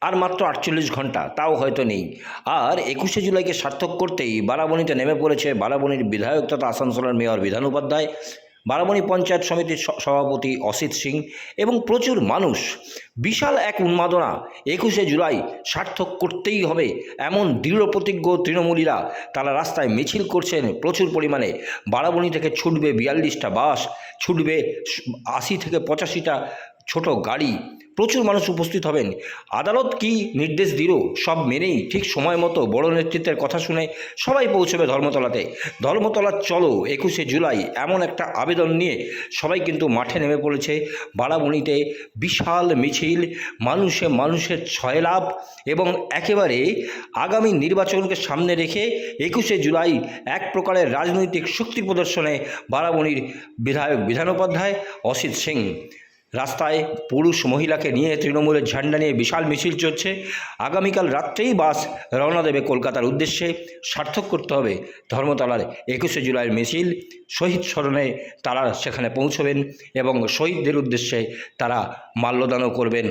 আর মাত্র আটচল্লিশ ঘণ্টা, তাও হয়তো নেই। আর একুশে জুলাইকে সার্থক করতেই বারাবণীতে নেমে পড়েছে বারাবণীর বিধায়ক তথা আসানসোলের মেয়র বিধান উপাধ্যায়। বারাবণী পঞ্চায়েত সমিতির সভাপতি অসিত সিং এবং প্রচুর মানুষ। বিশাল এক উন্মাদনা একুশে জুলাই সার্থক করতেই হবে এমন দৃঢ় প্রতিজ্ঞ তৃণমূলীরা। তারা রাস্তায় মিছিল করছেন, প্রচুর পরিমাণে। বারাবণী থেকে ছুটবে বিয়াল্লিশটা বাস, ছুটবে আশি থেকে পঁচাশিটা ছোট গাড়ি। প্রচুর মানুষ উপস্থিত হবেন। আদালত কি নির্দেশ দিল সব মেনেই ঠিক সময় মতো বড় নেতৃত্বের কথা শুনে সবাই পৌঁছবে ধর্মতলাতে। ধর্মতলা চলো, একুশে জুলাই এমন একটা আবেদন নিয়ে সবাই কিন্তু মাঠে নেমে পড়েছে। বারাবণীতে বিশাল মিছিল, মানুষে মানুষের ছয় লাভ এবং একেবারে আগামী নির্বাচনকে সামনে রেখে একুশে জুলাই এক প্রকারের রাজনৈতিক শক্তি প্রদর্শনে বারাবণীর বিধায়ক বিধানোপাধ্যায়, অসিত সিং। রাস্তায় পুরুষ মহিলাকে নিয়ে তৃণমূলের ঝান্ডা নিয়ে বিশাল মিছিল চলছে। আগামীকাল রাত্রেই বাস রওনা দেবে কলকাতার উদ্দেশ্যে। সার্থক করতে হবে ধর্মতলার একুশে জুলাইয়ের মিছিল। শহীদ স্মরণে তারা সেখানে পৌঁছবেন এবং শহীদদের উদ্দেশ্যে তারা মাল্যদানও করবেন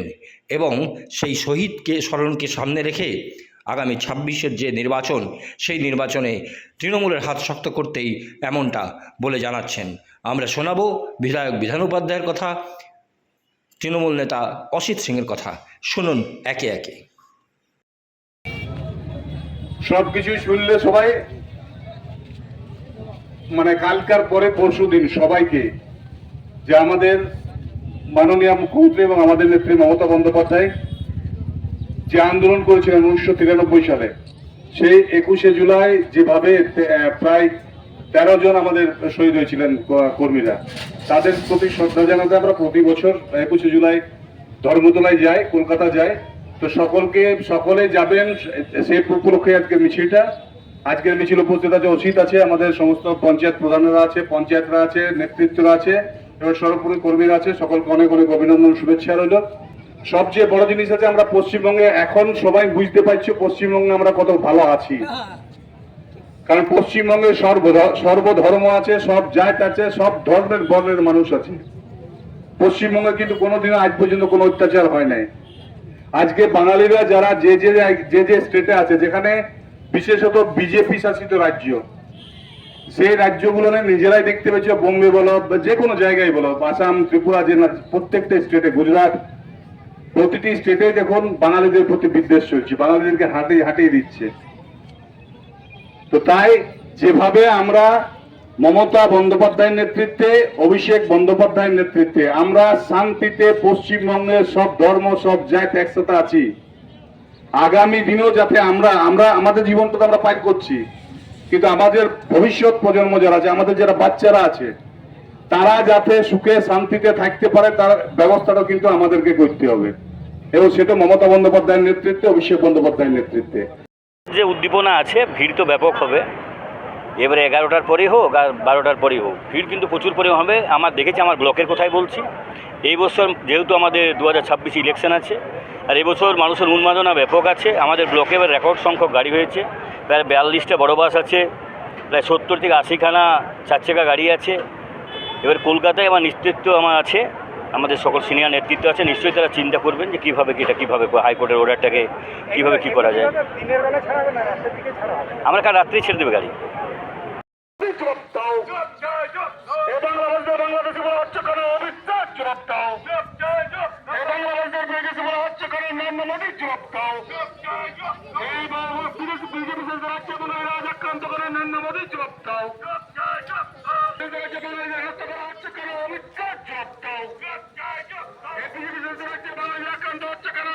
এবং সেই শহীদকে স্মরণকে সামনে রেখে আগামী ছাব্বিশের যে নির্বাচন, সেই নির্বাচনে তৃণমূলের হাত শক্ত করতেই এমনটা বলে জানাচ্ছেন। আমরা শোনাবো বিধায়ক বিধান উপাধ্যায়ের কথা। তৃণমূল নেতা অসিত সিংয়ের কথা। শুনুন একে একে। সবকিছু শুনলে সবাই মানে কালকার পরে পরশু দিন সবাইকে, যে আমাদের মাননীয় মুখ্যমন্ত্রী এবং আমাদের নেত্রী মমতা বন্দ্যোপাধ্যায় যে আন্দোলন করেছিলেন উনিশশো তিরানব্বই সালে, সেই একুশে জুলাই যেভাবে প্রায় তেরো জন আমাদের শহীদ হয়েছিলেন কর্মীরা। তাদের প্রতি শ্রদ্ধা জানাতে আমরা প্রতি বছর একুশে জুলাই ধর্মতলায় যাই, কলকাতা যাই। তো সকলকে, সকলে যাবেন সেই উপলক্ষে আজকে মিছিলটা। আজকের মিছিল উপস্থিত আছে, অসিত আছে, আমাদের সমস্ত পঞ্চায়েত প্রধানরা আছে, পঞ্চায়েতরা আছে, নেতৃত্বরা আছে এবং সর্বোপরি কর্মীরা আছে, সকলকে অনেক অনেক অভিনন্দন, শুভেচ্ছা রইল। সবচেয়ে বড় জিনিস আছে, আমরা পশ্চিমবঙ্গে এখন সবাই বুঝতে পারছি পশ্চিমবঙ্গে আমরা কত ভালো আছি। কারণ পশ্চিমবঙ্গে সর্ব সর্বধর্ম আছে, সব জাত আছে, সব ধর্মের বর্ণের মানুষ আছে। পশ্চিমবঙ্গে কিন্তু কোনোদিনও আজ পর্যন্ত কোনো অত্যাচার হয় নাই। আজকে বাঙালিরা যারা যে যে যে যে স্টেটে আছে, যেখানে বিশেষত বিজেপি শাসিত রাজ্য, সেই রাজ্যগুলো নিজেরাই দেখতে পেয়েছে, বোম্বে বলো বা যে কোনো জায়গায় বলো, আসাম, ত্রিপুরা, যে প্রত্যেকটা স্টেটে গুজরাট, প্রতিটি স্টেটে দেখুন বাঙালিদের প্রতি বিদ্বেষ চলছে, বাঙালিদেরকে হাঁটিয়ে হাঁটিয়ে দিচ্ছে। তো তাই যেভাবে আমরা মমতা বন্দ্যোপাধ্যায়ের নেতৃত্বে, অভিষেক বন্দ্যোপাধ্যায়ের নেতৃত্বে, আমরা শান্তিতে পশ্চিমবঙ্গের সব ধর্ম, সব জাত একসাথে আছি, আগামী দিনেও যাতে আমরা আমরা, আমাদের জীবনটা তো আমরা পার করছি। কিন্তু আমাদের ভবিষ্যৎ প্রজন্ম যারা আছে, আমাদের যারা বাচ্চারা আছে, তারা যাতে সুখে, শান্তিতে থাকতে পারে, তার ব্যবস্থাটা কিন্তু আমাদেরকে করতে হবে। এবং সেটা মমতা বন্দ্যোপাধ্যায়ের নেতৃত্বে, অভিষেক বন্দ্যোপাধ্যায়ের নেতৃত্বে। যে উদ্দীপনা আছে, ভিড় তো ব্যাপক হবে। এবারে এগারোটার পরেই হোক আর বারোটার পরেই হোক। ভিড় কিন্তু প্রচুর পরিমাণ হবে। আমার দেখেছি, আমার ব্লকের কথাই বলছি। এই বছর যেহেতু আমাদের দু হাজার ছাব্বিশ ইলেকশন আছে, আর এবছর মানুষের উন্মাদনা ব্যাপক আছে। আমাদের ব্লকে এবার রেকর্ড সংখ্যক গাড়ি হয়েছে। প্রায় বিয়াল্লিশটা বড় বাস আছে। প্রায় সত্তর থেকে আশিখানা চার চাকা গাড়ি আছে। এবার কলকাতায় আমার নেতৃত্ব আমার আছে। আমাদের সকল সিনিয়র নেতৃত্ব আছে, নিশ্চয়ই তারা চিন্তা করবেন যে কীভাবে এটা কীভাবে হাইকোর্টের অর্ডারটাকে কীভাবে কী করা যায়। আমরা কাল রাত্রেই ছেড়ে দেবে গাড়ি। বিজেপি সরকার আক্রান্ত করে নরেন্দ্র মোদী জবাব দাও। হচ্ছে কেন